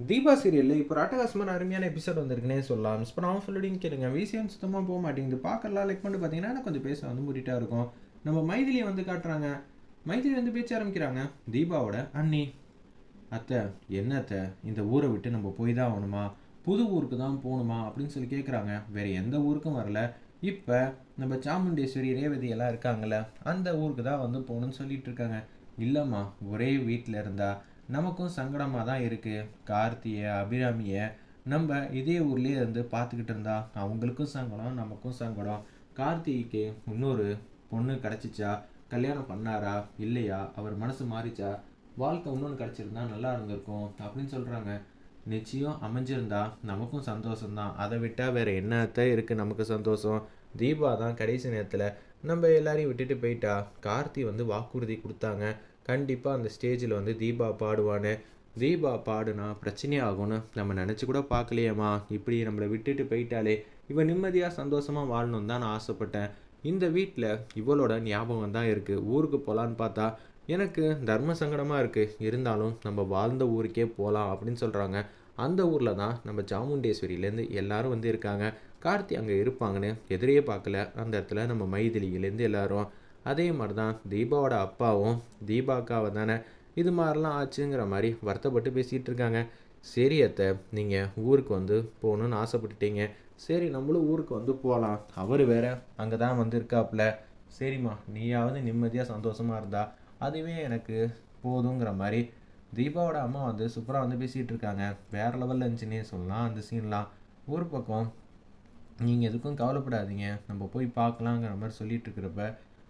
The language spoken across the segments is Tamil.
தீபா சீரியலில் இப்போ ராட்டகாசமான அருமையான எபிசோட் வந்திருக்குன்னே சொல்லலாம். மிஸ் பண்ணாமல் சொல்லிடுங்க கேளுங்க. விசியம் சுத்தமாக போக மாட்டேங்குது. பார்க்கலாம் லைக் பண்ணி பார்த்தீங்கன்னா கொஞ்சம் பேச வந்து மூடிட்டா இருக்கும். நம்ம மைதிலியை வந்து காட்டுறாங்க. மைதிலி வந்து பேச்ச ஆரம்பிக்கிறாங்க. தீபாவோட அண்ணி அத்தை என்ன அத்தை? இந்த ஊரை விட்டு நம்ம போய் தான் ஆகணுமா? புது ஊருக்கு தான் போகணுமா? அப்படின்னு சொல்லி கேட்குறாங்க வேற எந்த ஊருக்கும் வரல. இப்போ நம்ம சாமுண்டேஸ்வரி ரேவதி எல்லாம் இருக்காங்கல்ல அந்த ஊருக்கு தான் வந்து போகணும்னு சொல்லிட்டு இருக்காங்க. இல்லைம்மா ஒரே வீட்டில் இருந்தால் நமக்கும் சங்கடமாக தான் இருக்குது கார்த்தியை அபிராமியை நம்ம இதே ஊர்லேயே இருந்து பார்த்துக்கிட்டு இருந்தா அவங்களுக்கும் சங்கடம் நமக்கும் சங்கடம். கார்த்திகைக்கு இன்னொரு பொண்ணு கிடச்சிச்சா? கல்யாணம் பண்ணாரா? இல்லையா? அவர் மனசு மாறிச்சா? வாழ்க்கை இன்னொன்று கிடச்சிருந்தா நல்லா இருந்திருக்கும் அப்படின்னு சொல்கிறாங்க நிச்சயம் அமைஞ்சிருந்தா நமக்கும் சந்தோஷம்தான். அதை விட்டால் வேறு என்னத்த இருக்குது நமக்கு சந்தோஷம்? தீபா தான் கடைசி நேரத்தில் நம்ம எல்லாரையும் விட்டுட்டு போயிட்டா? கார்த்தி வந்து வாக்குறுதி கொடுத்தாங்க. கண்டிப்பாக அந்த ஸ்டேஜில் வந்து தீபா பாடுவான்னு தீபா பாடுனா பிரச்சனையாகும்னு நம்ம நினச்சி கூட பார்க்கலையேம்மா. இப்படி நம்மளை விட்டுட்டு போயிட்டாலே இவன் நிம்மதியாக சந்தோஷமாக வாழணும் தான் நான் ஆசைப்பட்டேன். இந்த வீட்டில் இவளோட ஞாபகம் தான் இருக்குது ஊருக்கு போகலான்னு பார்த்தா எனக்கு தர்ம சங்கடமாக இருக்குது இருந்தாலும் நம்ம வாழ்ந்த ஊருக்கே போகலாம் அப்படின்னு சொல்கிறாங்க அந்த ஊரில் தான் நம்ம சாமுண்டேஸ்வரியிலேருந்து எல்லாரும் வந்து இருக்காங்க. கார்த்தி அங்கே இருப்பாங்கன்னு எதிரே பார்க்கல. அந்த இடத்துல நம்ம மைதிலியிலேருந்து எல்லாரும் அதே மாதிரி தான் தீபாவோட அப்பாவும் தீபா அக்காவை தானே இது மாதிரிலாம் ஆச்சுங்கிற மாதிரி வருத்தப்பட்டு பேசிகிட்டு இருக்காங்க. சரி அத்தை நீங்கள் ஊருக்கு வந்து போகணுன்னு ஆசைப்பட்டுட்டீங்க. சரி நம்மளும் ஊருக்கு வந்து போகலாம். அவர் வேற அங்கே தான் வந்து இருக்காப்புல சரிம்மா நீயாவது நிம்மதியாக சந்தோஷமாக இருந்தா அதுவே எனக்கு போதுங்கிற மாதிரி தீபாவோட அம்மா வந்து சூப்பராக வந்து பேசிகிட்டு இருக்காங்க. வேறு லெவலில் இருந்துச்சுன்னே சொல்லலாம் அந்த சீன்லாம் ஒரு பக்கம் நீங்கள் எதுக்கும் கவலைப்படாதீங்க. நம்ம போய் பார்க்கலாங்கிற மாதிரி சொல்லிகிட்டு இருக்கிறப்ப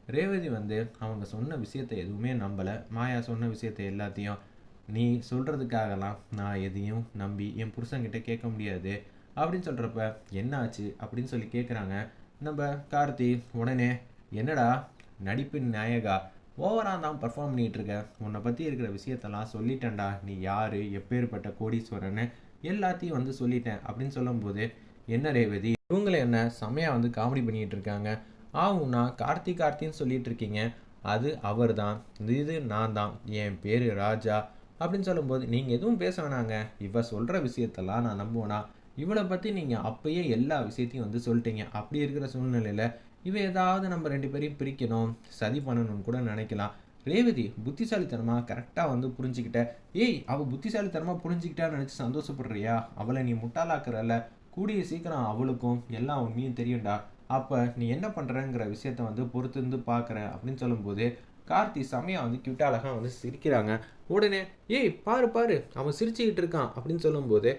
ரேவதி வந்து அவங்க சொன்ன விஷயத்தை எதுவுமே நம்பலை. மாயா சொன்ன விஷயத்தை எல்லாத்தையும் நீ சொல்கிறதுக்காகலாம் நான் எதையும் நம்பி என் புருஷங்கிட்ட கேட்க முடியாது அப்படின்னு சொல்கிறப்ப என்ன ஆச்சு? அப்படின்னு சொல்லி கேட்குறாங்க நம்ம கார்த்தி உடனே என்னடா நடிப்பின் நாயகா ஓவராக தான் பர்ஃபார்ம் பண்ணிகிட்டு இருக்க உன்னை பற்றி இருக்கிற விஷயத்தெல்லாம் சொல்லிட்டேன்டா. நீ யார்? எப்பேற்பட்ட கோடீஸ்வரன்னு எல்லாத்தையும் வந்து சொல்லிட்டேன் அப்படின்னு சொல்லும்போது என்ன ரேவதி? இவங்களை என்ன செமையாக வந்து காமெடி பண்ணிகிட்டு இருக்காங்க ஆகும்னா கார்த்தி கார்த்தின்னு சொல்லிட்டு இருக்கீங்க அது அவர் தான் இது நான் தான் என் பேர் ராஜா அப்படின்னு சொல்லும்போது நீங்கள் எதுவும் பேச வேணாங்க. இவ சொல்கிற விஷயத்தெல்லாம் நான் நம்புவேனா? இவளை பற்றி நீங்கள் அப்பயே எல்லா விஷயத்தையும் வந்து சொல்லிட்டீங்க. அப்படி இருக்கிற சூழ்நிலையில் இவ ஏதாவது நம்ம ரெண்டு பேரையும் பிரிக்கணும் சதி பண்ணணும்னு கூட நினைக்கலாம். ரேவதி புத்திசாலித்தனமாக கரெக்டாக வந்து புரிஞ்சுக்கிட்ட. ஏய் அவள் புத்திசாலித்தனமாக புரிஞ்சுக்கிட்டான்னு நினச்சி சந்தோஷப்படுறியா? அவளை நீ முட்டாளாக்குறல்ல. கூடிய சீக்கிரம் அவளுக்கும் எல்லா உண்மையும் தெரியும்டா. அப்போ நீ என்ன பண்ணுறங்கிற விஷயத்த வந்து பொறுத்து இருந்து பார்க்குறேன் அப்படின்னு சொல்லும்போது கார்த்தி செமையாக வந்து கியூட்டா அழகாக வந்து சிரிக்கிறாங்க. உடனே ஏய் பாரு பாரு அவன் சிரிச்சுக்கிட்டு இருக்கான் அப்படின்னு சொல்லும்போது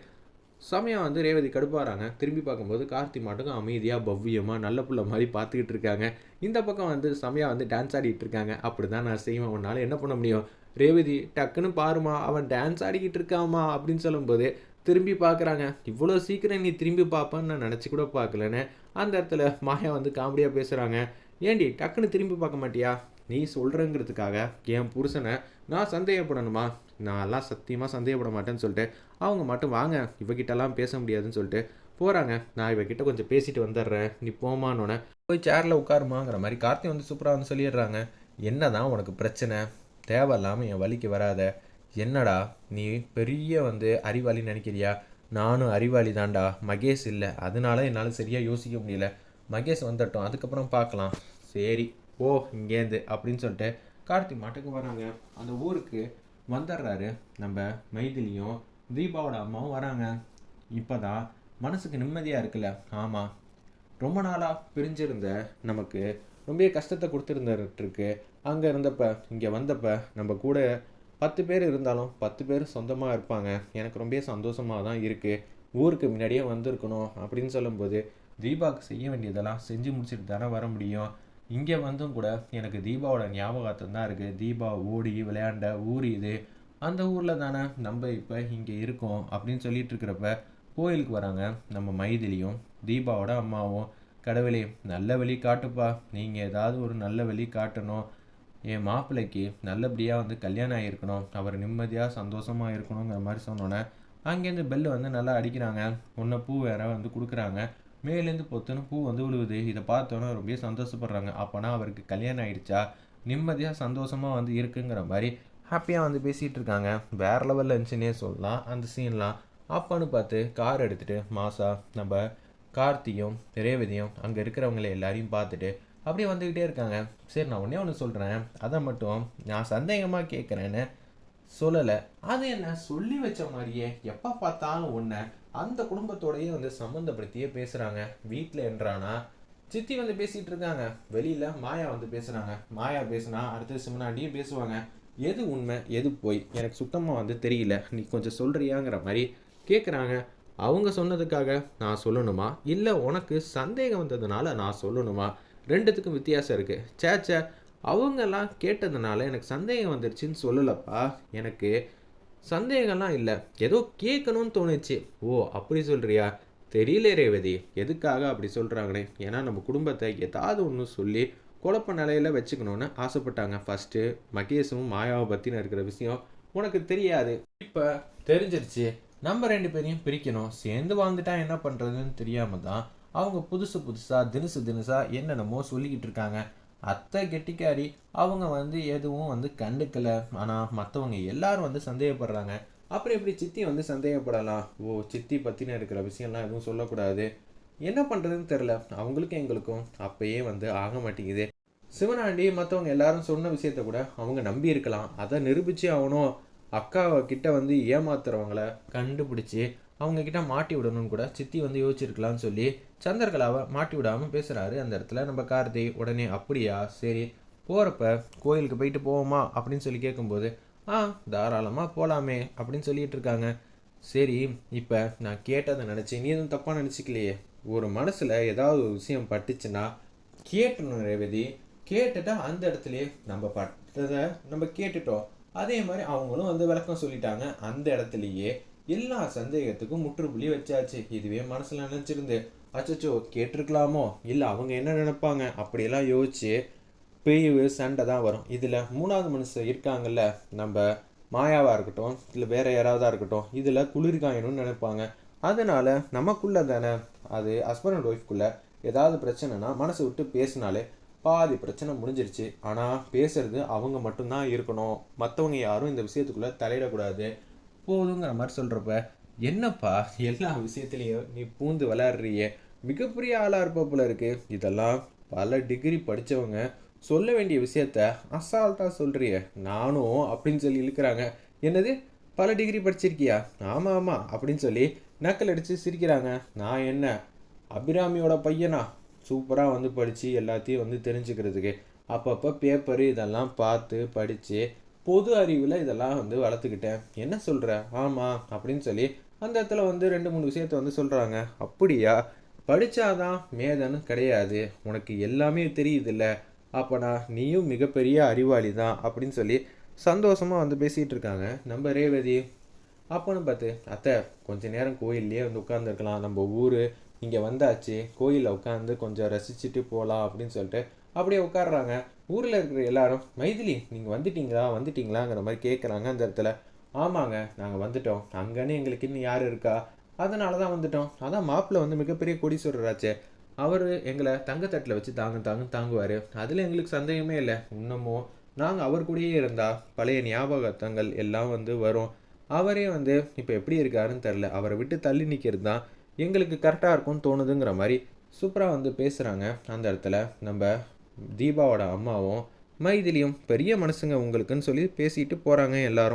செமையாக வந்து ரேவதி கடுப்பாகிறாங்க திரும்பி பார்க்கும்போது கார்த்தி மாட்டுக்கும் அமைதியாக பவ்யமாக நல்ல புள்ள மாதிரி பார்த்துக்கிட்டு இருக்காங்க. இந்த பக்கம் வந்து செமையாக வந்து டான்ஸ் ஆடிட்டு இருக்காங்க. அப்படி தான் நான் செய்வேன். உன்னால் என்ன பண்ண முடியும்? ரேவதி டக்குன்னு பாருமா அவன் டான்ஸ் ஆடிக்கிட்டு இருக்காமா அப்படின்னு சொல்லும்போது திரும்பி பார்க்குறாங்க. இவ்வளோ சீக்கிரம் நீ திரும்பி பார்ப்பேன்னு நான் நினச்சி கூட பார்க்கலன்னு அந்த இடத்துல மாயா வந்து காமெடியாக பேசுகிறாங்க ஏண்டி டக்குன்னு திரும்பி பார்க்க மாட்டியா? நீ சொல்கிறங்கிறதுக்காக என் புருஷனை நான் சந்தேகப்படணுமா? நான்லாம் சத்தியமாக சந்தேகப்பட மாட்டேன்னு சொல்லிட்டு அவங்க மட்டும் வாங்க இவகிட்டலாம் பேச முடியாதுன்னு சொல்லிட்டு போகிறாங்க நான் இவகிட்ட கொஞ்சம் பேசிட்டு வந்துடுறேன். நீ போமானோன்னே போய் சேரில் உட்காருமாங்கிற மாதிரி கார்த்தி வந்து சூப்பராக வந்து சொல்லிடுறாங்க. என்ன தான் உனக்கு பிரச்சனை? தேவையில்லாமல் என் வழிக்கு வராத. என்னடா நீ பெரிய வந்து அறிவாளி நினைக்கிறியா? நானும் அறிவாளி தான்டா மகேஷ் இல்லை. அதனால என்னால் சரியாக யோசிக்க முடியல. மகேஷ் வந்துட்டோம். அதுக்கப்புறம் பார்க்கலாம் சரி ஓ இங்கேருந்து அப்படின்னு சொல்லிட்டு கார்த்திக் மாட்டுக்கு வராங்க. அந்த ஊருக்கு வந்துடுறாரு நம்ம மைதிலியும் தீபாவோட அம்மாவும் வராங்க. இப்போ தான் மனசுக்கு நிம்மதியாக இருக்குல்ல. ஆமாம் ரொம்ப நாளாக பிரிஞ்சிருந்த நமக்கு ரொம்ப கஷ்டத்தை கொடுத்துருந்துருக்கு அங்கே இருந்தப்ப இங்கே வந்தப்ப நம்ம கூட பத்து பேர் இருந்தாலும் பத்து பேர் சொந்தமாக இருப்பாங்க. எனக்கு ரொம்ப சந்தோஷமாக தான் இருக்குது ஊருக்கு முன்னாடியே வந்திருக்கணும் அப்படின்னு சொல்லும்போது தீபாவுக்கு செய்ய வேண்டியதெல்லாம் செஞ்சு முடிச்சுட்டு தானே வர முடியும். இங்கே வந்தும் கூட எனக்கு தீபாவோட ஞாபகத்தம் தான் இருக்குது தீபா ஓடி விளையாண்ட ஊர் இது. அந்த ஊரில் தானே நம்ம இப்போ இங்கே இருக்கோம் அப்படின்னு சொல்லிட்டு இருக்கிறப்ப கோயிலுக்கு வராங்க நம்ம மைதிலியும் தீபாவோட அம்மாவும். கடவுளே நல்ல வழி காட்டுப்பா. நீங்கள் ஏதாவது ஒரு நல்ல வழி காட்டணும். என் மாப்பிள்ளைக்கு நல்லபடியாக வந்து கல்யாணம் ஆகிருக்கணும் அவர் நிம்மதியாக சந்தோஷமாக இருக்கணுங்கிற மாதிரி சொன்னோன்னே அங்கேருந்து பெல்லு வந்து நல்லா அடிக்கிறாங்க. ஒன்று பூ வேற வந்து கொடுக்குறாங்க. மேலேருந்து பொத்துன்னு பூ வந்து விழுவுது. இதை பார்த்தோன்னே ரொம்ப சந்தோஷப்படுறாங்க. அப்போனா அவருக்கு கல்யாணம் ஆகிடுச்சா? நிம்மதியாக சந்தோஷமாக வந்து இருக்குங்கிற மாதிரி ஹாப்பியாக வந்து பேசிகிட்டு இருக்காங்க. வேறு லெவலில் இருந்துச்சுன்னே சொல்லலாம். அந்த சீன்லாம் அப்பான்னு பார்த்து கார் எடுத்துகிட்டு மாசா நம்ம கார்த்தியும் ரேவதியும் அங்கே இருக்கிறவங்கள எல்லாரையும் பார்த்துட்டு அப்படியே வந்துக்கிட்டே இருக்காங்க. சரி நான் ஒன்றே ஒன்று சொல்கிறேன் அதை மட்டும் நான் சந்தேகமாக கேட்குறேன்னு சொல்லலை. அது என்ன சொல்லி வச்ச மாதிரியே எப்போ பார்த்தாலும் ஒன்று அந்த குடும்பத்தோடையே வந்து சம்மந்தப்படுத்தியே பேசுகிறாங்க வீட்டில் என்றானா சித்தி வந்து பேசிகிட்டு இருக்காங்க. வெளியில் மாயா வந்து பேசுகிறாங்க மாயா பேசுனா அடுத்தது சிம்னாண்டியும் பேசுவாங்க. எது உண்மை எது போய்? எனக்கு சுத்தமாக வந்து தெரியல. நீ கொஞ்சம் சொல்கிறியாங்கிற மாதிரி கேட்குறாங்க அவங்க சொன்னதுக்காக நான் சொல்லணுமா? இல்லை உனக்கு சந்தேகம் வந்ததுனால நான் சொல்லணுமா? ரெண்டுத்துக்கும் வித்தியாசம் இருக்குது சேச்சே அவங்கெல்லாம் கேட்டதுனால எனக்கு சந்தேகம் வந்துருச்சுன்னு சொல்லலப்பா. எனக்கு சந்தேகம்லாம் இல்லை. ஏதோ கேட்கணும்னு தோணுச்சு. ஓ அப்படி சொல்கிறியா தெரியல ரேவதி. எதுக்காக அப்படி சொல்கிறாங்கன்னு ஏன்னா நம்ம குடும்பத்தை ஏதாவது ஒன்று சொல்லி குழப்ப நிலையில் வச்சுக்கணும்னு ஆசைப்பட்டாங்க. ஃபஸ்ட்டு மகேஷும் மாயாவை பற்றின இருக்கிற விஷயம் உனக்கு தெரியாது. இப்போ தெரிஞ்சிருச்சு. நம்ம ரெண்டு பேரையும் பிரிக்கணும். சேர்ந்து வாழ்ந்துட்டா என்ன பண்ணுறதுன்னு தெரியாமல் தான் அவங்க புதுசு புதுசாக தினுசு தினுசாக என்னென்னமோ சொல்லிக்கிட்டு இருக்காங்க. அத்தை கெட்டிக்காரி அவங்க வந்து எதுவும் வந்து கண்டுக்கல. ஆனால் மற்றவங்க எல்லாரும் வந்து சந்தேகப்படுறாங்க. அப்புறம் எப்படி சித்தி வந்து சந்தேகப்படலாம்? ஓ சித்தி பற்றின இருக்கிற விஷயம்லாம் எதுவும் சொல்லக்கூடாது. என்ன பண்ணுறதுன்னு தெரில அவங்களுக்கும் எங்களுக்கும் அப்பயே வந்து ஆக மாட்டேங்குது. சிவனாண்டி மற்றவங்க எல்லாரும் சொன்ன விஷயத்த கூட அவங்க நம்பி இருக்கலாம். அதை நிரூபித்து ஆகணும். அக்காவை கிட்ட வந்து ஏமாத்துறவங்கள கண்டுபிடிச்சி அவங்கக்கிட்ட மாட்டி விடணும்னு கூட சித்தி வந்து யோசிச்சிருக்கலாம்னு சொல்லி சந்திரகலாவை மாட்டி விடாமல் பேசுகிறாரு அந்த இடத்துல நம்ம கார்த்தி உடனே அப்படியா? சரி போகிறப்ப கோயிலுக்கு போயிட்டு போவோமா? அப்படின்னு சொல்லி கேட்கும்போது ஆ தாராளமாக போகலாமே அப்படின்னு சொல்லிட்டு இருக்காங்க. சரி இப்போ நான் கேட்டதை நினச்சி நீ எதுவும் தப்பாக நினச்சிக்கலையே. ஒரு மனசில் ஏதாவது ஒரு விஷயம் பட்டுச்சுன்னா கேட்டணும் ரேவதி. கேட்டுட்டா அந்த இடத்துலையே நம்ம பட்டதை நம்ம கேட்டுட்டோம். அதே மாதிரி அவங்களும் வந்து விளக்கம் சொல்லிட்டாங்க. அந்த இடத்துலையே எல்லா சந்தேகத்துக்கும் முற்றுப்புள்ளி வச்சாச்சு. இதுவே மனசில் நினச்சிருந்து அச்சச்சோ கேட்டிருக்கலாமோ? இல்லை அவங்க என்ன நினைப்பாங்க? அப்படியெல்லாம் யோசிச்சு பிரிவு சண்டை தான் வரும். இதில் மூணாவது மனுஷன் இருக்காங்கல்ல நம்ம மாயாவாக இருக்கட்டும் இல்லை வேற யாராவதாக இருக்கட்டும் இதில் குளிர்காயணும்னு நினைப்பாங்க. அதனால நமக்குள்ள தானே அது ஹஸ்பண்ட் அண்ட் ஒய்ஃப்குள்ள ஏதாவது பிரச்சனைனா மனசு விட்டு பேசினாலே பாதி பிரச்சனை முடிஞ்சிருச்சு. ஆனால் பேசுறது அவங்க மட்டும்தான் இருக்கணும். மற்றவங்க யாரும் இந்த விஷயத்துக்குள்ளே தலையிடக்கூடாது. போதுங்கிற மாதிரி சொல்கிறப்ப என்னப்பா எல்லா விஷயத்துலேயும் நீ பூந்து விளையாடுறிய? மிகப்பெரிய ஆளாக இருப்ப போல இருக்கு. இதெல்லாம் பல டிகிரி படித்தவங்க சொல்ல வேண்டிய விஷயத்த அசால்ட்டாக சொல்கிறிய நானும் அப்படின்னு சொல்லி இழுக்கிறாங்க. என்னது? பல டிகிரி படிச்சிருக்கியா? ஆமாம் ஆமாம் அப்படின்னு சொல்லி நக்கல் அடித்து சிரிக்கிறாங்க. நான் என்ன? அபிராமியோட பையனா? சூப்பராக வந்து படித்து எல்லாத்தையும் வந்து தெரிஞ்சுக்கிறதுக்கு. அப்பப்போ பேப்பரு இதெல்லாம் பார்த்து படித்து பொது அறிவில் இதெல்லாம் வந்து வளர்த்துக்கிட்டேன். என்ன சொல்கிற ஆமாம் அப்படின்னு சொல்லி அந்த இடத்துல வந்து ரெண்டு மூணு விஷயத்த வந்து சொல்கிறாங்க அப்படியா? படித்தாதான் மேதன்னு கிடையாது. உனக்கு எல்லாமே தெரியுதுல்ல. அப்போனா நீயும் மிகப்பெரிய அறிவாளி தான் அப்படின்னு சொல்லி சந்தோஷமாக வந்து பேசிகிட்டு இருக்காங்க. நம்ம ரேவதி. அப்போன்னு பார்த்து அத்தை கொஞ்ச நேரம் கோயில்லையே வந்து உட்காந்துருக்கலாம் நம்ம ஊர் இங்கே வந்தாச்சு. கோயிலில் உட்காந்து கொஞ்சம் ரசிச்சுட்டு போகலாம் அப்படின்னு சொல்லிட்டு அப்படியே உட்காடுறாங்க ஊரில் இருக்கிற எல்லாரும் மைதிலி நீங்கள் வந்துட்டீங்களா? வந்துட்டீங்களாங்கிற மாதிரி கேட்குறாங்க அந்த இடத்துல. ஆமாங்க நாங்கள் வந்துட்டோம். அங்கன்னு எங்களுக்கு இன்னும் யார் இருக்கா? அதனால தான் வந்துட்டோம். அதான் மாப்பிள்ளை வந்து மிகப்பெரிய கொடீஸ்வரராச்சே. அவர் எங்களை தங்கத்தட்டில் வச்சு தாங்க தாங்க தாங்குவார். அதில் எங்களுக்கு சந்தேகமே இல்லை. இன்னமும் நாங்கள் அவர் கூடயே இருந்தால் பழைய ஞாபகத்தங்கள் எல்லாம் வந்து வரும். அவரே வந்து இப்போ எப்படி இருக்காருன்னு தெரில அவரை விட்டு தள்ளி நிற்கிறது தான் எங்களுக்கு கரெக்டாக இருக்கும்னு தோணுதுங்கிற மாதிரி சூப்பராக வந்து பேசுகிறாங்க அந்த இடத்துல. நம்ம தீபாவோட அம்மாவும் மைதிலியும் பெரிய மனசுங்க உங்களுக்குன்னு சொல்லி பேசிட்டு போகிறாங்க எல்லாரும்.